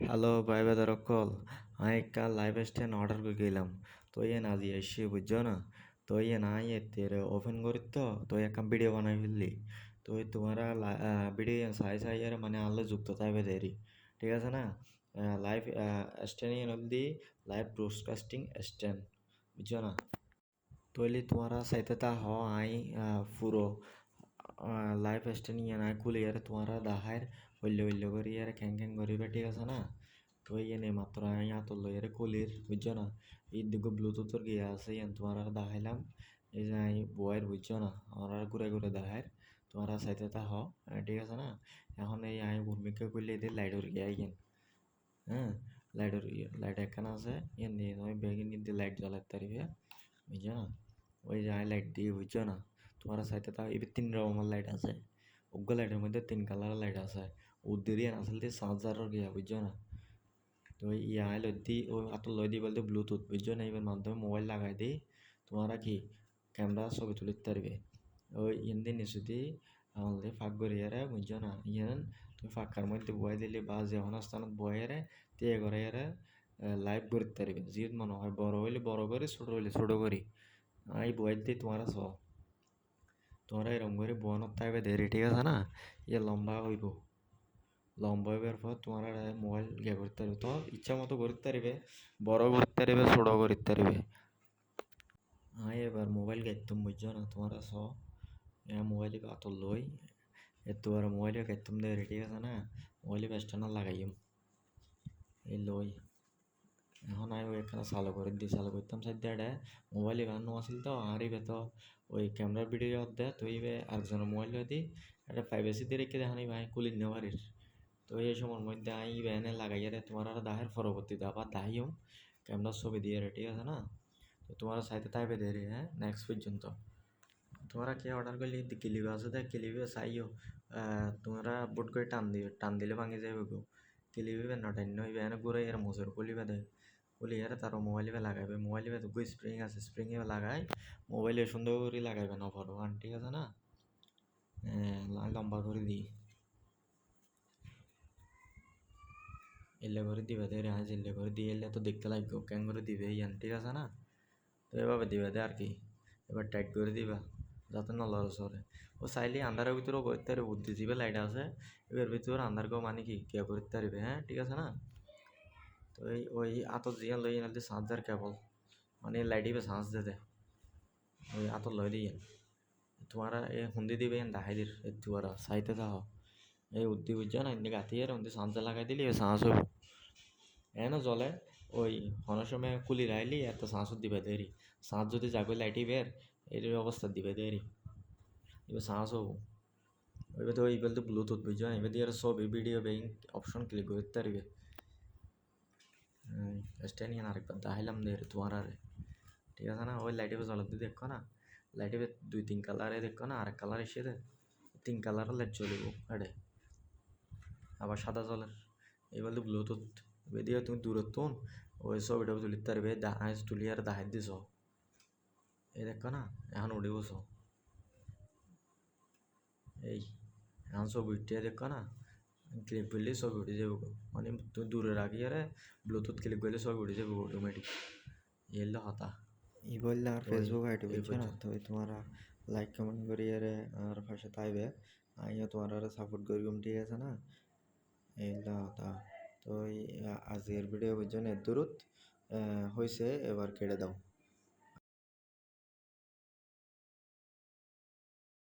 Hello, ভাই বেদার অকল আমি একটা লাইভ স্ট্যান্ড অর্ডার করে গেলাম। তো ইয়ে না দিয়ে এসে বুঝছ না? তো ইয়ে না ইয়ে তেরে ওপেন করি তো তো একটা ভিডিও বানাই ফেললি। তো তোমার ভিডিও সাই সাই এর মানে আনলে যুক্ত থাকবে দেরি, ঠিক আছে না? লাইভ স্ট্যান্ড ইয়ে নদী লাইভ ব্রডকাস্টিং স্ট্যান্ড বুঝছ না? তো এলি তোমারা সাইতে তা হ আই পুরো। লাইভ স্ট্যান্ড ইয়ে না খুলে ইয়ারে তোমারা দাহার হইলে হইলে করি ইয়ারে খ্যাং খ্যাং করিবে ঠিক আছে না তো ইয়ে নে মাত্র আই আতল ইয়ারে কলির বুঝছ না এই দিকে ব্লুটুথের গিয়ে আছে ইয়ান তোমারা দেখাইলাম এই যে আই বয়ের বুঝছ না আমরা ঘুরে ঘুরে দেখার তোমারা সাইতে তা হ ঠিক আছে না এখন এই আই উর্মিকে করলে এদের লাইটের গিয়ে আইগেন হ্যাঁ লাইটের লাইট একখানা আছে ইয়ান দিয়ে তুমি বেগিন কিন্তু লাইট জ্বালাতে পারবে বুঝছ না ওই যে আই লাইট দিয়ে বুঝছ না তোমার সাইতে তা এবার তিন রকমের লাইট আছে। ওগুলো লাইটের মধ্যে তিন কালারের লাইট আছে। উদ্দিরি আসলে চার্জারের গিয়া বুঝছ না? তো ইয়া লই দি, ও আত লই দি বলতে ব্লুটুথ বুঝছ না? এবার মাধ্যমে মোবাইল লাগাই দিই তোমরা কি ক্যামেরা ছবি তুলিতে পারবে। ওই ইন্দি নিচু দি, আমাদের ফাঁক করে ইয়ারে বুঝছ না? ইয়ান, তুমি ফাঁকার মধ্যে বয়ে দিলে বা যে কোনো স্থানত বয়ে তে করে ইয়ারে লাইভ করতে পারবে। জিত মনে হয় বড় হইলে বড় করে, ছোট হইলে ছোট করি। এই বয়ে দিয়ে তোমরা চ তোমরা এরকম করে বোয়ানোর থাকবে দেরি ঠিক আছে না? ইয়ে লম্বা হইব লম্বা হইবার পর তোমরা মোবাইল ইয়ে করতে পারবে তো ইচ্ছা মতো করতে পারবে বড় করতে পারবে ছোট করতে পারবে আয় এবার মোবাইল গাইতাম বুঝছ না। তোমরা স মোবাইল আত লই এত আর মোবাইল গাইতাম দেরি ঠিক আছে না। মোবাইল বেস্টানা লাগাইম এই লই এখন আমি এখানে চালু করে দিই চালু করতাম সাইড দিয়ে মোবাইল বানানো আছিল তো, আর ইবে তো ওই ক্যামেরা ভিডিও দে, তো ইবে আরেকজনের মোবাইল দি, এটা প্রাইভেসি দিয়ে রেখে দেখানি ভাই কুলি নেওয়ারির তো এই সময়ের মধ্যে আই ব্যানে লাগাইয়া রে তোমার আর দাহের পরবর্তীতে আবার দাহিও ক্যামেরা ছবি দিয়ে রে ঠিক আছে না? তো তোমার সাইতে তাইবে দেরি হ্যাঁ নেক্সট পর্যন্ত তোমরা কে অর্ডার করলে কিলিবে আছে দেখ কিলিবে চাইও। তোমরা বুট করে টান দিও টান দিলে ভাঙি যাবে গো কিলিবে নটান্য এনে ঘুরে এর মোজর কলিবে দেয় বলি এর তার মোবাইলে লাগাইবে মোবাইলে তো স্প্রিং আছে স্প্রিংয়ে লাগাই মোবাইলে সুন্দর করে লাগাইবে না ভরবান ঠিক আছে না? লম্বা করে দিই এলে করে দিবে দে আজ এলে করে দিয়ে এলে তো দেখতে লাগবে কেন করে দিবে ইয়ান, ঠিক আছে না? তো এভাবে দিবে দে আর কি। এবার টাইট করে দিবা, যাতে না লড় সরে ও চাইলে আন্ধারের ভিতরেও করতে পারবে বুদ্ধিজীবী লাইট আছে, এবার ভিতরে আন্ধারকেও মানে কি কে করতে পারবে হ্যাঁ ঠিক আছে না? তো এই ওই আতর জিয়ান লই এনে চার্জার কেবল। মানে লাইট দিবে চার্জ দে দে। ওই আতর লই দিয়ে তোমার এ হুন্দি দিবে দেখাই দির তোমার চাইতে থাকো এই উদ্দি বুঝছ না এমনি গাতি আর উন্দি চার্জার লাগাই দিলি চার্জ হইব। এনে জলে ওই অনেক সময় কুলি রাইলি এত চার্জত দিবে দেরি চার্জ যদি যাগো লাইটি বের এর অবস্থা দিবে দেরি এবার চার্জ হব। এবার তো এইবার তো ব্লুটুথ বুঝছ না, এবার দিয়ে ছবি ভিডিও বেইং অপশন ক্লিক করতে পারবে। স্ট্যান্ড ইয়ান আরেকবার দেখাইলাম দে তোমার আরে ঠিক আছে না ওই লাইটে জ্বলাতে দিয়ে দেখো না লাইটে দুই তিন কালারে দেখো না আরেক কালার এসে দে তিন কালারের লাইট জ্বলিব আরে আবার সাদা জলের এই বলতে ব্লুটুথ দিয়ে তুমি দূরত্ব ওই ছবিটা তুলিতে পারবে আইস তুলি আর দাহাই দিছ এই দেখো না এখন উঠে বসো এই এখন ছবি উঠিয়ে দেখো না ক্লিক করলে ছবি উঠে যাব মানে দূরে রাখি আরে ব্লুটুথ ক্লিক করলে ছবি উঠে যাব অটোমেটিক এলে হতা ই বললে আর ফেসবুক আইডি বুঝছ না তো তোমরা লাইক কমেন্ট করি আরে আর পাশে তাইবে আইয়া তোমার আর সাপোর্ট করিম ঠিক আছে না এইলা তা তো এই আজকের ভিডিও না দূরত হয়েছে এবার কেটে দাও